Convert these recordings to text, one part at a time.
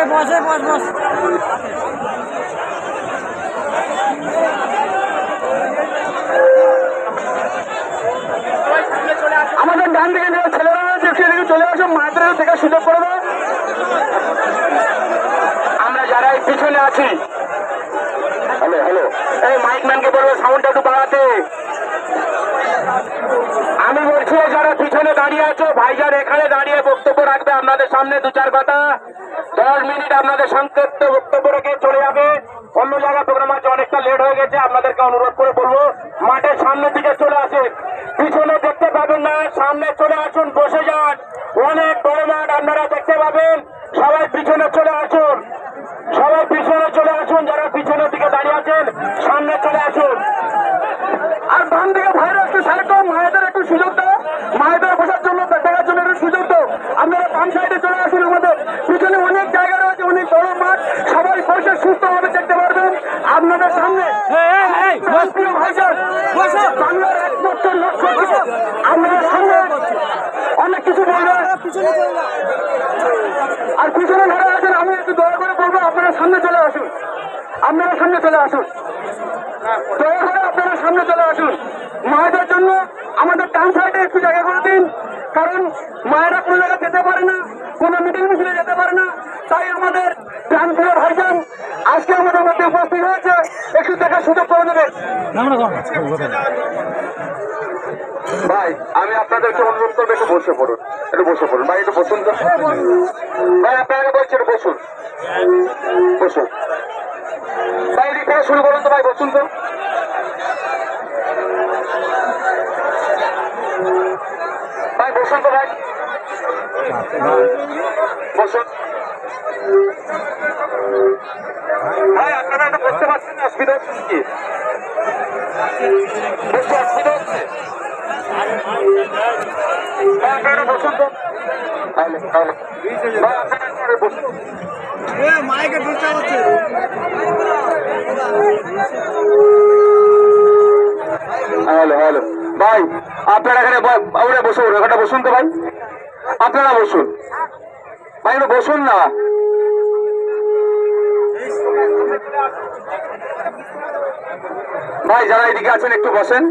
ভাই বসে বস বস। আমাদের ডান দিকে যে ছেলেরা রয়েছে সেদিকে চলে আসো, মায়েদের থেকে সুযোগ করে দেবো আমরা যারা পিছনে আছি। Hello hello. এই মাইক ম্যানকে বলব, সাউন্ডটা একটু বাড়াতে আমি বলছি পিছনে দাঁড়িয়ে আছো। ভাইজান এখানে দাঁড়িয়ে বক্তব্য রাখবে আপনাদের সামনে দু চার কথা। দশ মিনিট আপনাদের সংক্ষিপ্ত বক্তব্য রেখে চলে যাবে। অন্য জায়গায় প্রোগ্রাম আছে, অনেকটা লেট হয়ে গেছে। আপনাদেরকে অনুরোধ করে বলব, মাঠের সামনের দিকে চলে আসেন। পিছনে দেখতে পাবেন না, সামনে চলে আসুন, বসে যান। অনেক বড় মাঠ আপনারা দেখতে পাবেন। সবাই পিছনে চলে আসুন। সবাই পিছনে চলে আসুন যারা পিছনের দিকে দাঁড়িয়ে আছেন সামনে চলে আসুন আর বাম দিকে ভাইরা একটু সাইড দাও মায়েদের একটু সুযোগ দাও মায়েদের বসার জন্য দেখার জন্য একটু সুযোগ দাও আপনারা বাম সাইডে চলে আসুন আমাদের পিছনে অনেক জায়গা রয়েছে অনেক বড় মাঠ সবাই বসে সুস্থভাবে দেখতে পারবেন আপনাদের সামনে রাষ্ট্রীয় ভাইজান বাংলার একমাত্র লক্ষ্য ছিল আপনাদের সামনে অনেক কিছু বলবে আর পিছনে ধরে আছেন আমি একটু দয়া করে বলব আপনারা সামনে চলে আসুন আপনারা সামনে আসুন। দয়া করে আপনারা সামনে চলে আসুন। মায়েদের জন্য আমাদের ডান সাইডে একটু জায়গা করে দিন। কারণ মায়েরা কোনো জায়গায় যেতে পারে না, কোনো মিটিং মিছিলে যেতে পারে না। তাই আমাদের প্রাণপ্রিয় ভাইজান আজকে আমাদের মধ্যে উপস্থিত হয়েছে। একটু দেখার সুযোগ করে দেবেন। ভাই, আমি আপনাদেরকে অনুরোধ করব, একটু বসে পড়ুন। একটু বসে পড়ুন। ভাই, একটু বসুন তো। ভাই আপনাকে বলছি বসুন। বসুন। ভাই এদিক থেকে শুরু করুন তো ভাই, বসুন তো। ভাই, বসুন তো ভাই। বসুন। ভাই, আপনারা এটা বুঝতে পারছেন না, অসুবিধা হচ্ছে কি বুঝতে অসুবিধা হচ্ছে? ভাই, আপনারা বসুন তো। ভাই, আপনারা বসুন। Hello hello. ভাই, আপনারা এখানে ওরা বসুন ওখানে বসুন তো ভাই। আপনারা বসুন। ভাই বসুন না। ভাই, যারা এদিকে আছেন, একটু বসেন।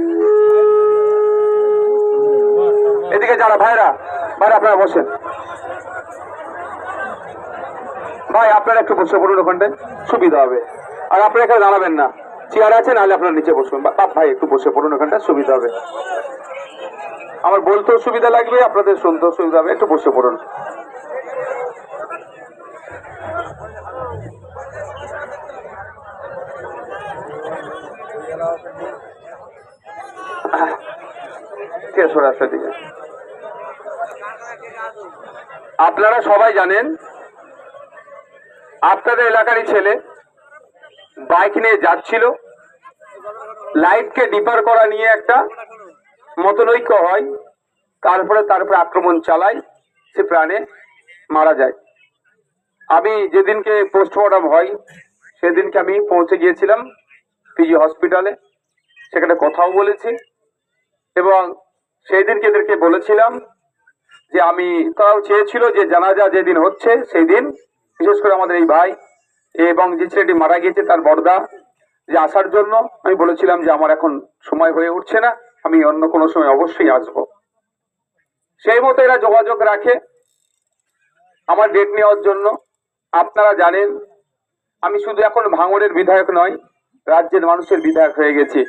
এদিকে যারা, ভাইরা ভাইরা, আপনারা বসেন। ভাই, আপনারা একটু বসে পড়ুন ওখানটায়, সুবিধা হবে। আর আপনারা এখানে দাঁড়াবেন না। চেয়ার আছে, নাহলে আপনারা নিচে বসবেন। ভাই, একটু বসে পড়ুন ওখানটা, সুবিধা হবে। আমার বলতেও সুবিধা লাগবে, আপনাদের শুনতেও সুবিধা হবে, একটু বসে পড়ুন। আপনারা সবাই জানেন আপনাদের এলাকারই ছেলে বাইক নিয়ে যাচ্ছিল। লাইটকে ডিপার করা নিয়ে একটা মতনৈক্য হয়। তারপরে তারপরে আক্রমণ চালায়, সে প্রাণে মারা যায়। আমি যেদিনকে পোস্টমর্টম হয়, সেদিনকে আমি পৌঁছে গিয়েছিলাম পিজি হসপিটালে সেখানে কথাও বলেছি। এবং সেই দিনকে এদেরকে বলেছিলাম যে আমি, তারাও চেয়েছিল যে জানাজা যেদিন হচ্ছে সেই দিন বিশেষ করে আমাদের এই ভাই এবং যে ছেলেটি মারা গিয়েছে তার বর্দা যে আসার জন্য আমি বলেছিলাম যে আমার এখন সময় হয়ে উঠছে না, আমি অন্য কোনো সময় অবশ্যই আসব। সেই মতো এরা যোগাযোগ রাখে আমার ডেট নেওয়ার জন্য। আপনারা জানেন, আমি শুধু এখন ভাঙড়ের বিধায়ক নয়, রাজ্যের মানুষের বিধায়ক হয়ে গেছি।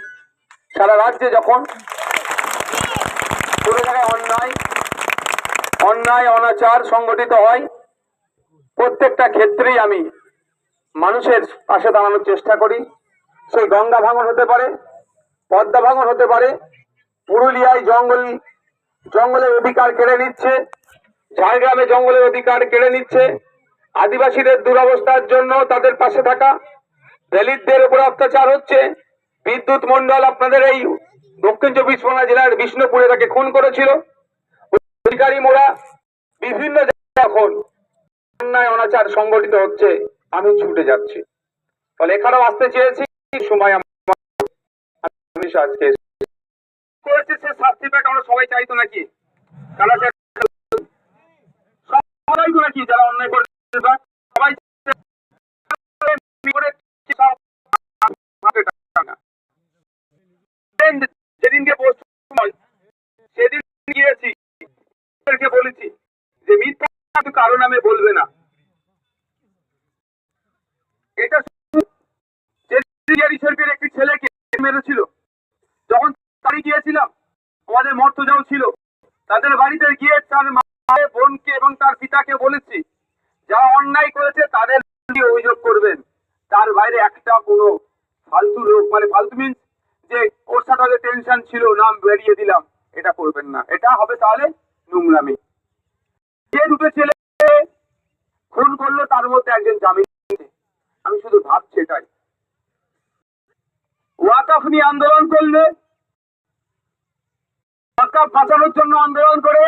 সারা রাজ্যে যখন অন্যায় অন্যায়, অনাচার সংগঠিত হয় প্রত্যেকটা ক্ষেত্রেই আমি মানুষের পাশে দাঁড়ানোর চেষ্টা করি। সেই গঙ্গা ভাঙন হতে পারে, পদ্মা ভাঙন হতে পারে, পুরুলিয়ায় জঙ্গল, জঙ্গলের অধিকার কেড়ে নিচ্ছে, ঝাড়গ্রামে জঙ্গলের অধিকার কেড়ে নিচ্ছে, আদিবাসীদের দুরবস্থার জন্য তাদের পাশে থাকা, দলিতদের উপর অত্যাচার হচ্ছে। বিদ্যুৎ মন্ডল আপনাদের এই দক্ষিণ চব্বিশ পরগনা জেলার বিষ্ণুপুরে তাকে খুন করেছিল। অধিকারী মোড়া বিভিন্ন জায়গায় এখন অন্যায় অনাচার সংগঠিত হচ্ছে, আমি ছুটে যাচ্ছি। ফলে এখানেও আসতে চেয়েছি সময় আজকে সেদিন গিয়েছি বলেছি যে মিথ্যা কারও নামে বলবে না। এটা যে শরীফের একটি ছেলেকে মেরেছিল। যখন বাড়ি গিয়েছিলাম, আমাদের মর্তজাও ছিল। তাদের বাড়িতে গিয়ে তার মায়ের বোনকে এবং তার পিতাকে বলেছি, যারা অন্যায় করেছে তাদের অভিযোগ করবেন। তার বাইরে একটা কোনো ফালতু লোক মানে ফালতু মিন্স যে ওর সাথে টেনশন ছিল, নাম বেরিয়ে দিলাম, এটা করবেন না। এটা হবে তাহলে নোংরামি। যে দুটো ছেলে খুন করল, তার মধ্যে একজন জামিন আমি শুধু ভাবছি এটাই। ওয়াকাফ নিয়ে আন্দোলন করলে, ওয়াকাফ বাঁচানোর জন্য আন্দোলন করে,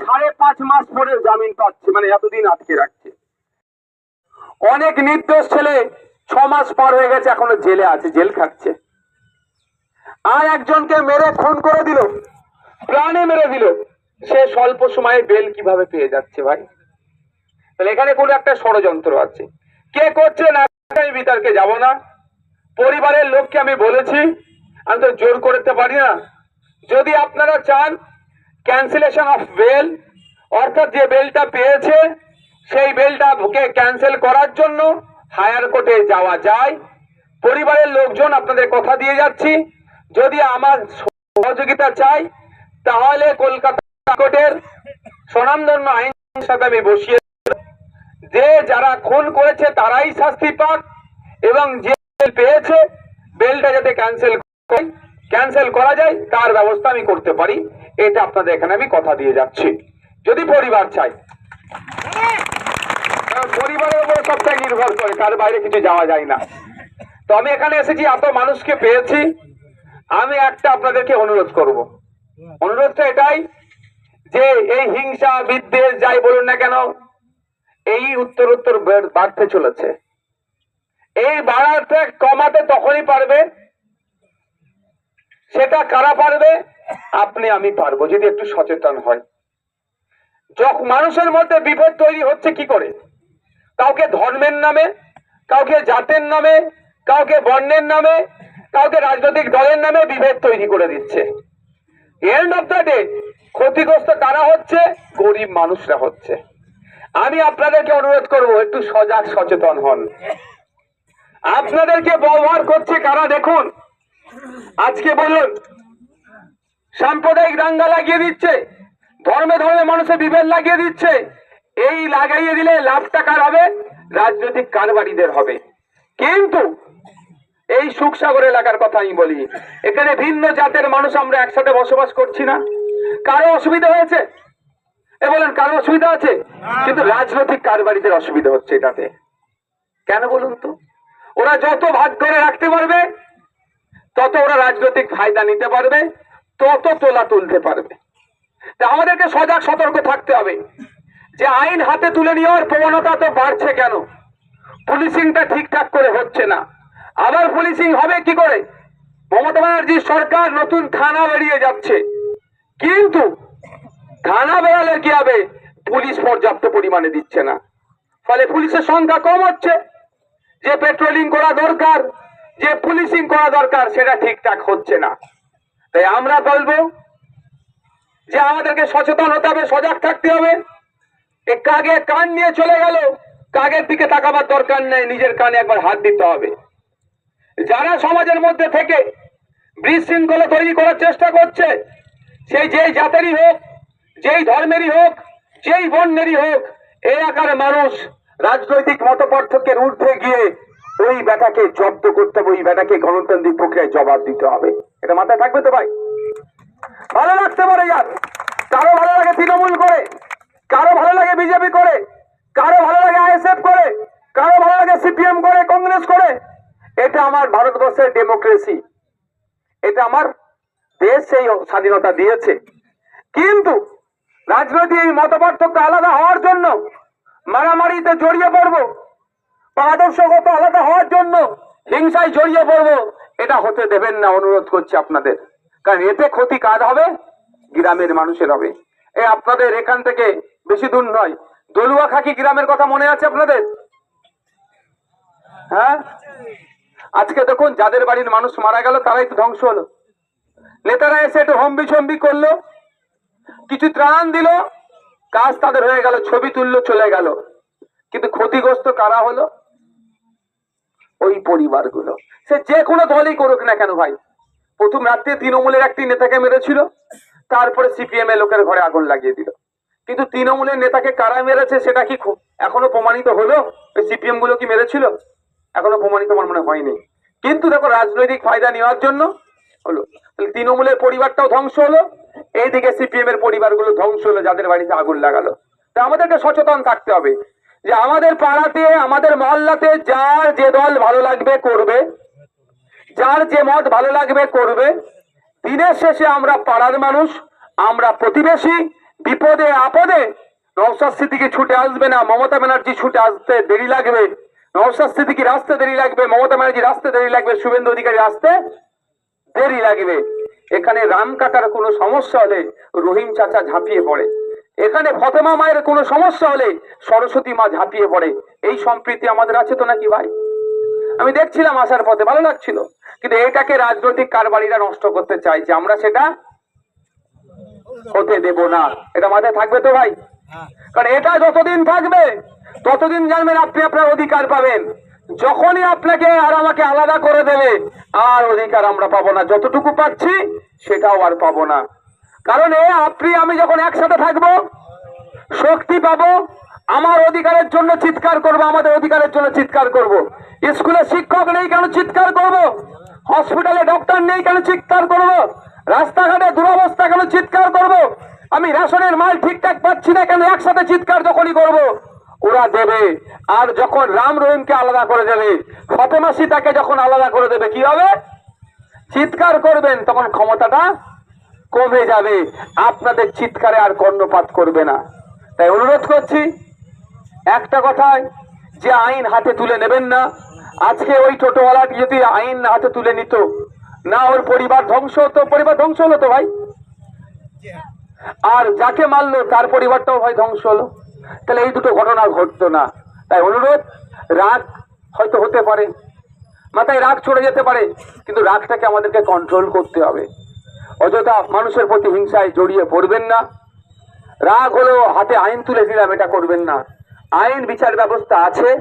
সাড়ে পাঁচ মাস পরে জামিন পাচ্ছে মানে এতদিন আটকে রাখছে। অনেক নির্দোষ ছেলে ছ মাস পার হয়ে গেছে, এখনও জেলে আছে, জেল খাচ্ছে। আর একজনকে মেরে খুন করে দিল, প্রাণে মেরে দিল। সে স্বল্প সময়ে বেল কীভাবে পেয়ে যাচ্ছে ভাই? তাহলে এখানে কোনো একটা ষড়যন্ত্র আছে। কে করছে না আমি বিতর্কে যাব না। পরিবারের লোককে আমি বলেছি, আমি তো জোর করতে পারি না। যদি আপনারা চান ক্যান্সেলেশন অফ বেল অর্থাৎ যে বেলটা পেয়েছে, সেই বেলটাকে ক্যান্সেল করার জন্য হায়ার কোর্টে যাওয়া যায়। পরিবারের লোকজন আপনাদের কথা দিয়ে যাচ্ছি। যদি আমার সহযোগিতা চাই, তাহলে কলকাতা কোর্টের স্বনামধন্য আইন সাথে আমি বসিয়ে যে যারা খুন করেছে তারাই শাস্তি পাক এবং যে পেয়েছে, বেলটা যাতে ক্যান্সেল ক্যান্সেল করা যায়, তার ব্যবস্থা আমি করতে পারি। এটা আপনাদের এখানে আমি কথা দিয়ে যাচ্ছি। যদি পরিবার চাই পরিবারের উপরে সবটাই নির্ভর করে তার বাইরে কিছু যাওয়া যায় না। তো আমি এখানে এসেছি, এত মানুষকে পেয়েছি। আমি একটা আপনাদেরকে অনুরোধ করব। অনুরোধটা এটাই যে এই হিংসা বিদ্বেষ যাই বলুন না কেন, এই উত্তর উত্তর বাড়তে চলেছে। এই বাড়াতে কমাতে তখনই পারবে, সেটা কারা পারবে? আপনি, আমি পারব, যদি একটু সচেতন হয় যখন মানুষের মধ্যে বিভেদ তৈরি হচ্ছে কি করে? কাউকে ধর্মের নামে, কাউকে জাতের নামে, কাউকে বর্ণের নামে, কাউকে রাজনৈতিক দলের নামে বিভেদ তৈরি করে দিচ্ছে। এন্ড অফ দ্য ডে ক্ষতিগ্রস্ত কারা হচ্ছে? গরিব মানুষরা হচ্ছে। আমি আপনাদেরকে অনুরোধ করব, একটু সজাগ সচেতন হন। আপনাদেরকে ব্যবহার করছে কারা দেখুন। আজকে বলুন, সাম্প্রদায়িক দাঙ্গা লাগিয়ে দিচ্ছে, ধর্মে ধর্মে মানুষের বিভেদ লাগিয়ে দিচ্ছে, এই লাগাইয়ে দিলে লাভটা কার হবে, রাজনৈতিক কারবারিদের হবে। কিন্তু এই সুখসাগর এলাকার কথা আমি বলি, এখানে ভিন্ন জাতের মানুষ আমরা একসাথে বসবাস করছি না। কারও অসুবিধা হয়েছে? এ বলেন কারও অসুবিধা আছে? কিন্তু রাজনৈতিক কারবারিদের অসুবিধা হচ্ছে এটাতে। কেন বলুন তো? ওরা যত ভাগ করে রাখতে পারবে তত ওরা রাজনৈতিক ফায়দা নিতে পারবে তত তোলা তুলতে পারবে। তা আমাদেরকে সজাগ সতর্ক থাকতে হবে। যে আইন হাতে তুলে নেওয়ার প্রবণতা তো বাড়ছে কেন? পুলিশিংটা ঠিকঠাক করে হচ্ছে না। আবার পুলিশিং হবে কি করে? মমতা ব্যানার্জির সরকার নতুন থানা বেরিয়ে যাচ্ছে। কিন্তু থানা বেরালে কি হবে? পুলিশ পর্যাপ্ত পরিমাণে দিচ্ছে না। ফলে পুলিশের সংখ্যা কম হচ্ছে। যে পেট্রোলিং করা দরকার, যে পুলিশিং করা দরকার, সেটা ঠিকঠাক হচ্ছে না। তাই আমরা বলব যে আমাদেরকে সচেতন হতে হবে, সজাগ থাকতে হবে। কাগে কান নিয়ে চলে গেল, কাগের দিকে তাকাবার দরকার নেই, নিজের কানে একবার হাত দিতে হবে। যারা সমাজের মধ্যে থেকে বিশৃঙ্খলা তৈরি করার চেষ্টা করছে সেই যেই জাতেরই হোক, যেই ধর্মেরই হোক, যেই বর্ণেরই হোক এলাকার মানুষ রাজনৈতিক মত পার্থক্যের ঊর্ধ্বে গিয়ে ওই বেটাকে জব্দ করতে হবে, ওই বেটাকে গণতান্ত্রিক প্রক্রিয়ায় জবাব দিতে হবে। এটা মাথায় থাকবে তো ভাই? ভালো লাগতে পারে যার কারও ভালো লাগে তৃণমূল করে, কারও ভালো লাগে বিজেপি করে, কারও ভালো লাগে আইএসএফ করে, কারও ভালো লাগে সিপিএম করে, কংগ্রেস করে। এটা আমার ভারতবর্ষের ডেমোক্রেসি। এটা আমার দেশ সেই স্বাধীনতা দিয়েছে। কিন্তু রাজনৈতিক এই মত পার্থক্য আলাদা হওয়ার জন্য, মারামারিতে জড়িয়ে পড়ব আদর্শগত আলাদা হওয়ার জন্য হিংসায় জড়িয়ে পড়ব, এটা হতে দেবেন না, অনুরোধ করছি আপনাদের। কারণ এতে ক্ষতি কার হবে? গ্রামের মানুষের হবে। এ আপনাদের এখান থেকে বেশি দূর নয়। দলুয়া খাকি গ্রামের কথা মনে আছে আপনাদের? হ্যাঁ? আজকে দেখুন, যাদের বাড়ির মানুষ মারা গেল, তারাই তো ধ্বংস হলো। নেতারা এসে একটু হম্বি ছম্বি করল, কিছু ত্রাণ দিল, কাজ তাদের হয়ে গেল, ছবি তুললো, চলে গেল। কিন্তু ক্ষতিগ্রস্ত কারা হলো? ওই পরিবারগুলো। সে যে কোনো দলই করুক না কেন ভাই। প্রথম রাত্রে তৃণমূলের একটি নেতাকে মেরেছিল, তারপরে সিপিএম এর লোকের ঘরে আগুন লাগিয়ে দিল। কিন্তু তৃণমূলের নেতাকে কারা মেরেছে সেটা কি এখনও প্রমাণিত হলো? ওই সিপিএমগুলো কি মেরেছিল? এখনও প্রমাণিত আমার মনে হয়নি কিন্তু দেখো, রাজনৈতিক ফায়দা নেওয়ার জন্য হলো? তাহলে তৃণমূলের পরিবারটাও ধ্বংস হলো, এইদিকে সিপিএম এর পরিবারগুলো ধ্বংস হলো, যাদের বাড়িতে আগুন লাগালো। তা আমাদেরকে সচেতন থাকতে হবে যে আমাদের পাড়াতে, আমাদের মহল্লাতে যার যে দল ভালো লাগবে করবে, যার যে মত ভালো লাগবে করবে, দিনের শেষে আমরা পাড়ার মানুষ, আমরা প্রতিবেশী, বিপদে, আপদে নৌসাদ স্মৃতিকে ছুটে আসবে না, মমতা ব্যানার্জি ছুটে আসতে দেরি লাগবে নৌসাদ স্মৃতিকে রাস্তে দেরি লাগবে, মমতা ব্যানার্জি রাস্তে দেরি লাগবে, শুভেন্দু অধিকারী আসতে দেরি লাগবে। এখানে রাম কাকার কোনো সমস্যা হলে রহিম চাচা ঝাঁপিয়ে পড়ে। এখানে ফতেমা মায়ের কোনো সমস্যা হলে সরস্বতী মা ঝাঁপিয়ে পড়ে। এই সম্প্রীতি আমাদের আছে তো নাকি ভাই? আমি দেখছিলাম আসার পথে ভালো লাগছিল। কিন্তু এটাকে রাজনৈতিক কারবারিরা নষ্ট করতে চাইছে। আমরা সেটা হতে দেব না। এটা মাথায় থাকবে তো ভাই? কারণ এটা যতদিন থাকবে ততদিন জানবেন আপনি আপনার অধিকার পাবেন। যখনই আপনাকে আর আমাকে আলাদা করে দেবে, আর অধিকার আমরা পাবো না। যতটুকু পাচ্ছি, সেটাও আর পাবো না। কারণ এ, আপনি, আমি যখন একসাথে থাকব, শক্তি পাবো, আমার অধিকারের জন্য চিৎকার করব, আমাদের অধিকারের জন্য চিৎকার করব। স্কুলে শিক্ষক নেই কেন চিৎকার করব? হসপিটালে ডক্টর নেই কেন চিৎকার করব? রাস্তাঘাটে দুরবস্থা কেন চিৎকার করব? আমি রেশনের মাল ঠিকঠাক পাচ্ছি না কেন একসাথে চিৎকার যখনই করব? ওরা দেবে। আর যখন রাম রহিমকে আলাদা করে দেবে ফতেমা সীতাকে যখন আলাদা করে দেবে, কি হবে? চিৎকার করবেন, তখন ক্ষমতাটা কমে যাবে। আপনাদের চিৎকারে আর কর্ণপাত করবে না। তাই অনুরোধ করছি, একটা কথায়, যে আইন হাতে তুলে নেবেন না। আজকে ওই টোটোওয়ালাটি যদি আইন হাতে তুলে নিত, না ওর পরিবার ধ্বংস হতো, পরিবার ধ্বংস হলো তো ভাই। আর যাকে মারলো, তার পরিবারটাও ভাই ধ্বংস হলো। তাহলে এই দুটো ঘটনা ঘটতো না। তাই অনুরোধ, রাগ হয়তো হতে পারে, মাথায় রাগ চড়ে যেতে পারে, কিন্তু রাগটাকে আমাদেরকে কন্ট্রোল করতে হবে। অযথা মানুষের প্রতি হিংসায় জড়িয়ে পড়বেন না। রাগ হলো হাতে আইন তুলে দিলাম, এটা করবেন না। আইন বিচার ব্যবস্থা আছে,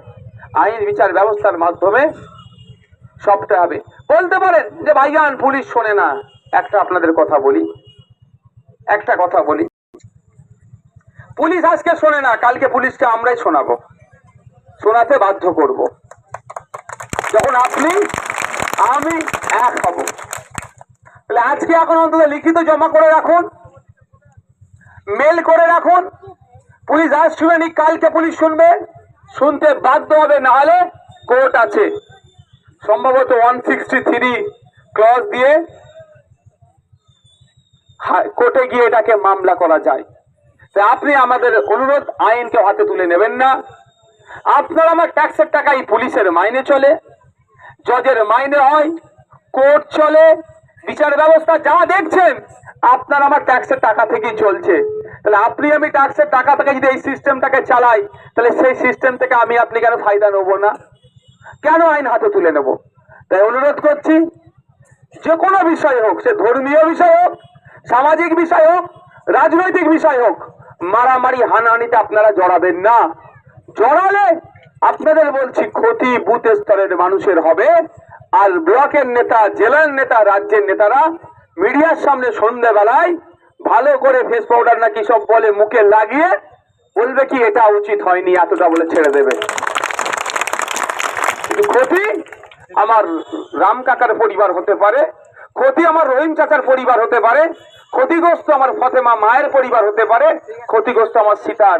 আইন বিচার ব্যবস্থার মাধ্যমে সবটা হবে। বলতে পারেন যে, ভাইজান, পুলিশ শোনে না। একটা আপনাদের কথা বলি। একটা কথা বলি। পুলিশ আজকে শোনে না, কালকে পুলিশকে আমরাই শোনাবো। শোনাতে বাধ্য করব। যখন আপনি, আমি এক হব। তাহলে আজকে এখন অন্তত লিখিত জমা করে রাখুন, মেল করে রাখুন, পুলিশ আজ শুনেনি কালকে পুলিশ শুনবে, শুনতে বাধ্য হবে না হলে কোর্ট আছে। সম্ভবত ওয়ান সিক্সটি থ্রি ক্লজ দিয়ে কোর্টে গিয়ে এটাকে মামলা করা যায়। আপনি আমাদের অনুরোধ আইনকে হাতে তুলে নেবেন না। আপনার আমার ট্যাক্সের টাকাই পুলিশের মাইনে চলে। জজের মাইনে হয়, কোর্ট চলে, বিচার ব্যবস্থা যা দেখছেন, আপনার আমার ট্যাক্সের টাকা থেকেই চলছে। তাহলে আপনি আমি ট্যাক্সের টাকা থেকে যদি এই সিস্টেমটাকে চালাই, তাহলে সেই সিস্টেম থেকে আমি আপনি কেন ফায়দা নেব না? কেন আইন হাতে তুলে নেব? তাই অনুরোধ করছি, যে কোনো বিষয় হোক, সে ধর্মীয় বিষয় হোক, সামাজিক বিষয় হোক, রাজনৈতিক বিষয় হোক মারামারি হানাহানিতে আপনারা জড়াবেন না। জড়ালে আপনাদের বলছি ক্ষতি বুথ স্তরের মানুষের হবে। আর ব্লকের নেতা, জেলার নেতা, রাজ্যের নেতারা মিডিয়ার সামনে সন্ধ্যেবেলায় ভালো করে ফেস পাউডার নাকি সব বলে মুখে লাগিয়ে বলবে কি, এটা উচিত হয়নি, এতটা বলে ছেড়ে দেবে। ক্ষতি আমার রাম কাকার পরিবার হতে পারে, ক্ষতি আমার রহিম চাচার পরিবার হতে পারে ক্ষতিগ্রস্ত আমার ফতেমা মায়ের পরিবার হতে পারে, ক্ষতিগ্রস্ত আমার সীতার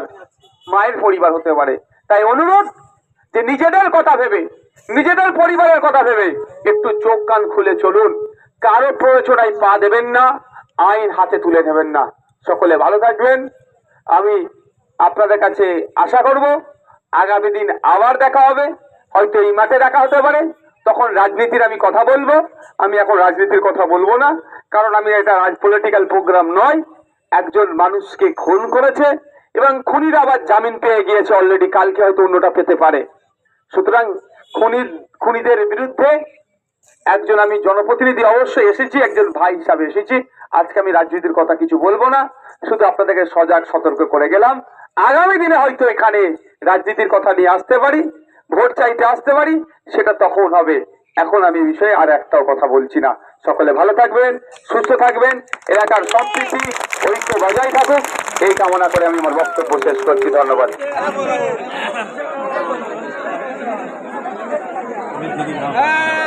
মায়ের পরিবার হতে পারে। তাই অনুরোধ যে নিজেদের কথা ভেবে, নিজেদের পরিবারের কথা ভেবে একটু চোখ কান খুলে চলুন। কারও প্রয়োজনায় পা দেবেন না, আইন হাতে তুলে নেবেন না। সকলে ভালো থাকবেন। আমি আপনাদের কাছে আশা করব, আগামী দিন আবার দেখা হবে। হয়তো এই মাঠে দেখা হতে পারে। তখন রাজনীতির আমি কথা বলব। আমি এখন রাজনীতির কথা বলব না। কারণ আমি এটা রাজ পলিটিক্যাল প্রোগ্রাম নয়, একজন মানুষকে খুন করেছে এবং খুনির আবার জামিন পেয়ে গিয়েছে অলরেডি কালকে হয়তো অন্যটা পেতে পারে। সুতরাং খুনির, খুনিদের বিরুদ্ধে একজন আমি জনপ্রতিনিধি অবশ্যই এসেছি, একজন ভাই হিসাবে এসেছি। আজকে আমি রাজনীতির কথা কিছু বলব না, শুধু আপনাদেরকে সজাগ, সতর্ক করে গেলাম। আগামী দিনে হয়তো এখানে রাজনীতির কথা নিয়ে আসতে পারি, ভোট চাইতে আসতে পারি, সেটা তখন হবে। এখন আমি বিষয়ে আর একটাও কথা বলছি না। সকলে ভালো থাকবেন, সুস্থ থাকবেন, এলাকার সম্প্রীতি ঐক্য বজায় থাকুক। এই কামনা করে আমি আমার বক্তব্য শেষ করছি। ধন্যবাদ। সব